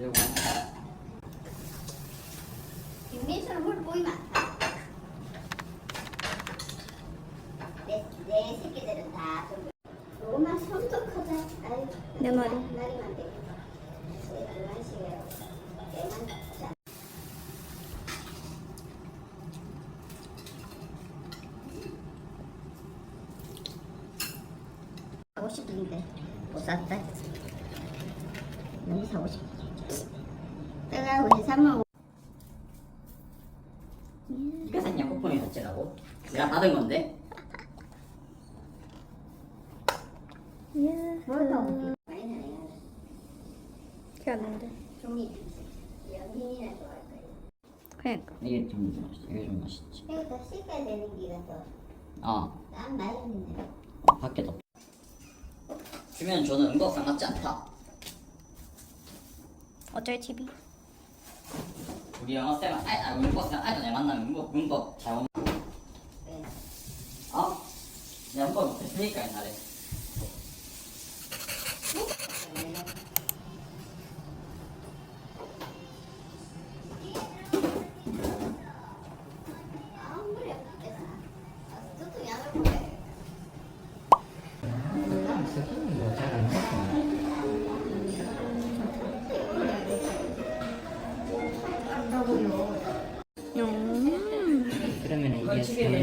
여보. 사고 싶은데 못 샀다. 여기 사고 싶어. 내가 우리 사면 네가 샀냐 쿠폰이 어째라고? 내가 받은 건데. 귀엽는데. 종이 연인이나 좋아할 거야. 그러니까. 이게 좀 맛있지 이게 좀 맛있지 이거 더 씻어야 되는 기가 더. 어난 말렸는데. 어, 밖에도 주면 저는 은거가 맞지 않다 어쩔 TV? 우리 영어 쌤은 아이 아 은거 쌤 아이 내 만나면 은거 은거 잘못 왜? 어? 내가 은거 못했으니까 옛날에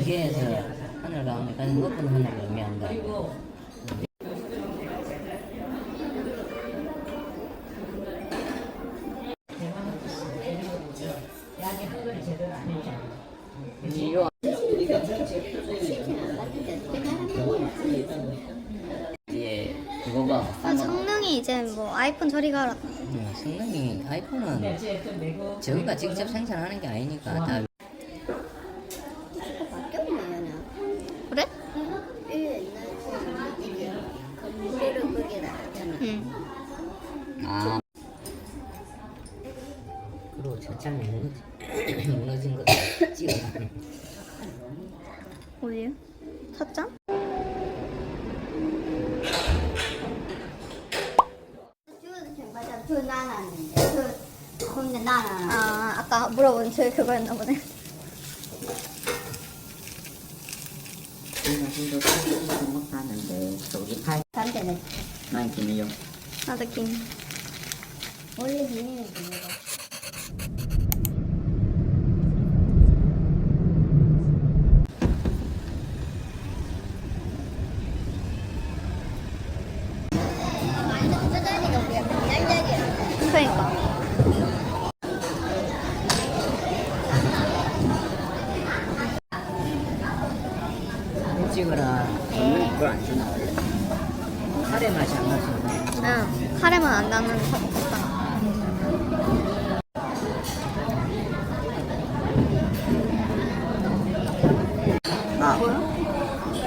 이게 경계에서 하늘 가운데 가는 높은 하늘을 의미한다. 이거 이제 그거가 아, 성능이 이제 뭐 아이폰 저리 가라. 음, 성능이 아이폰은 저희가 직접 생산하는 게 아니니까 다 바뀌었네, 그래? 얘는. 이 옛날 건물을 거기다 놨잖아. 응. 아 무너지, 무너진 거 찍어. 어디요? 맞아, 그 나눴는데, 그 혼자 나눠. 아, 아까 물어본 저 그거였나 보네. 진짜 소고기 못 사는데 저기 팔 반대는 난 김이요 나도 김. 원래 비닐고. 그러니까. 찍어라. 그걸 안 주나 원래 카레 맛이 안 나서. 응. 카레만 안 나는 거.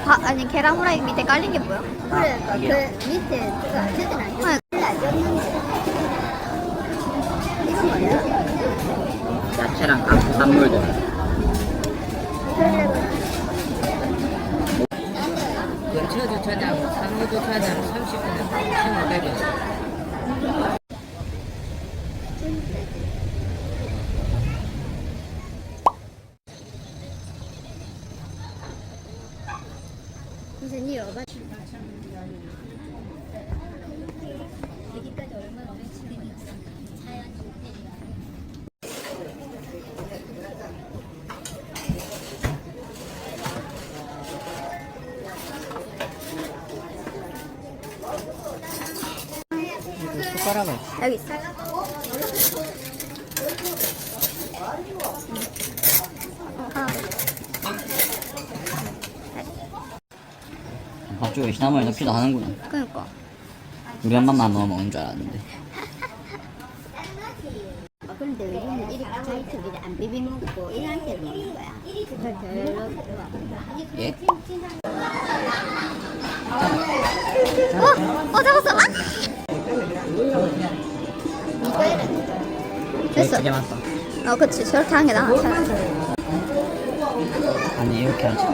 아 바, 아니 계란 후라이 밑에 깔린 게 뭐야? 그러니까 그 밑에 그거 아, 안 줬는데. 이거 뭐야? 야채랑 각 부산물들 근처 주차장, 상호 주차장 30분에 1,500원. 여기 있어. 어, 하나. 밥쪽에 시나물 넣기도 하는구나 그러니까. 우리 엄마만 넣어 먹는 줄 알았는데 아, 그런데 우리는 이렇게 자이트를 안 비비 먹고 이 상태로 먹는 거야. 그걸 별로 좋아. 예? 어? 어, 잡았어. 아! 됐어. 되게 많다 어, 그치. 저렇게 하는 게 나아. 차라리. 아니 이렇게 하지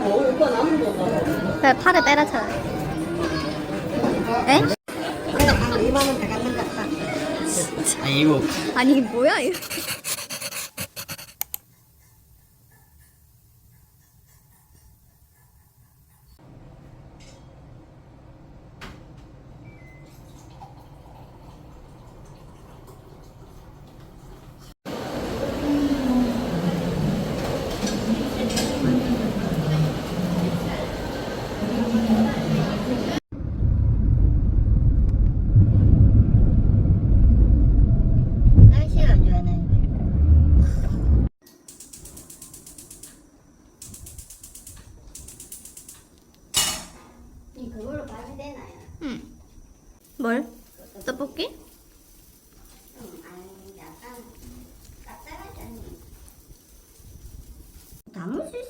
그래, 팔을 빼라, 차라리. 에? 아니 이거 아니, 뭐야, 이거.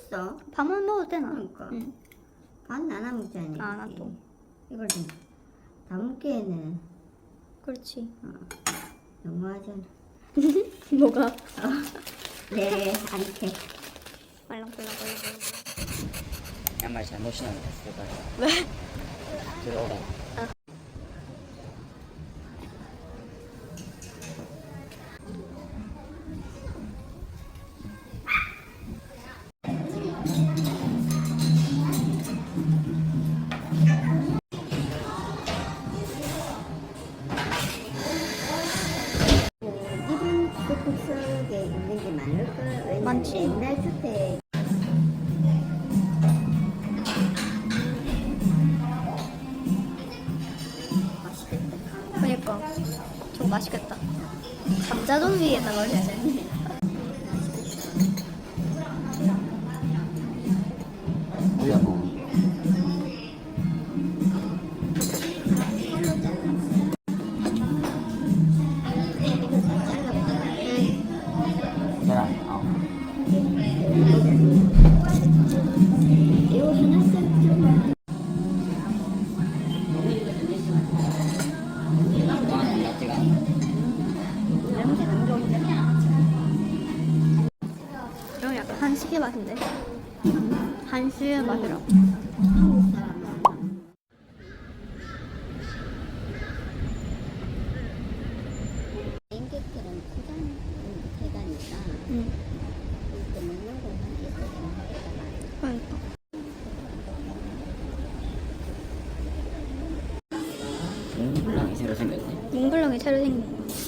있어. 밥만 먹어도 되나? 그러니까. 응. 반 나눠 먹자니. 아, 나도. 이걸 좀 담기에는 그렇지. 너무하잖아. 뭐가? 네, 않게. 말랑말랑말랑. 양말 잘못 신었네. 제발. 왜? 들어오라. 왜냐면 많지. 옛날 스테 맛있겠다. 그니까. 저거 맛있겠다. 감자전 위에다가 올려야 돼. 올려 한식의 맛인데. 한식의 맛이라. 한국 사람은 인격들은 포장 대가니까 응. 이렇게 먹는 공간이 있어야 되는 그러니까. 몽블랑이 새로 생겼네. 몽블랑이 새로 생긴 거.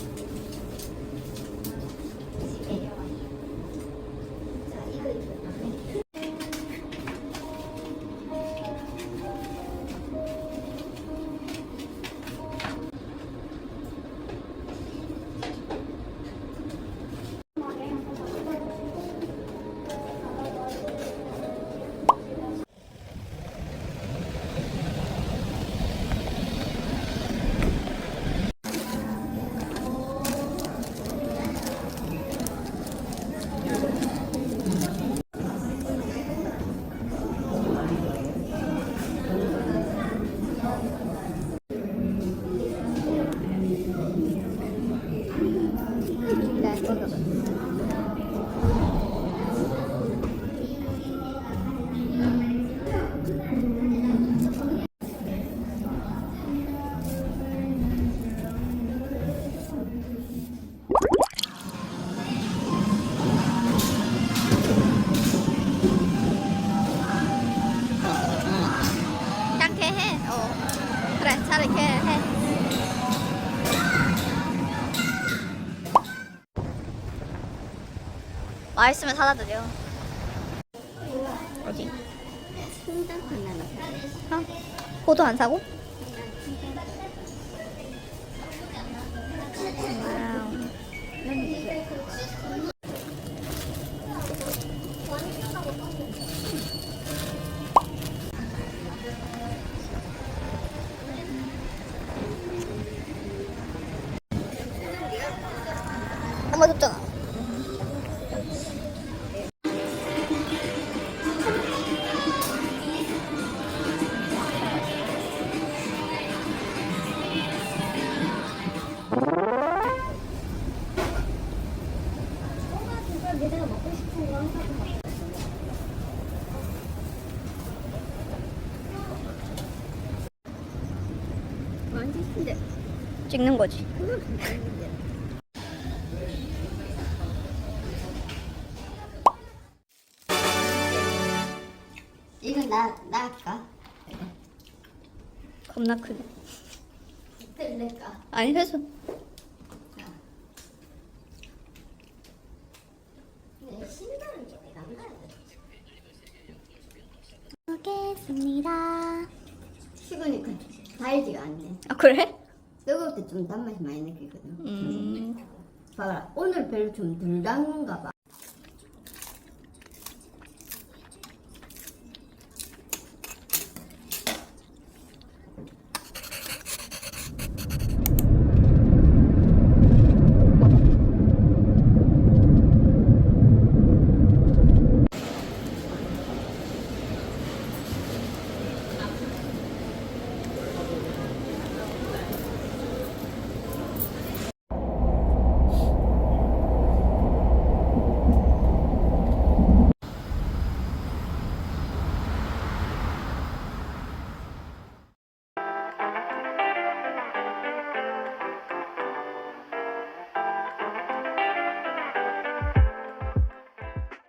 맛있으면 사다 드려. 어디? 어? 포도 안 사고? 안 맞았잖아. 맛있는데 찍는 거지. 이거 나 나 할까? 겁나 크네. 들릴까? 아니, 해서. 먹겠습니다. 식으니까 달지가 않네. 아, 그래? 뜨거울 때 좀 단맛이 많이 느끼거든. 음. 봐라 오늘 별로 좀덜 담는가 봐.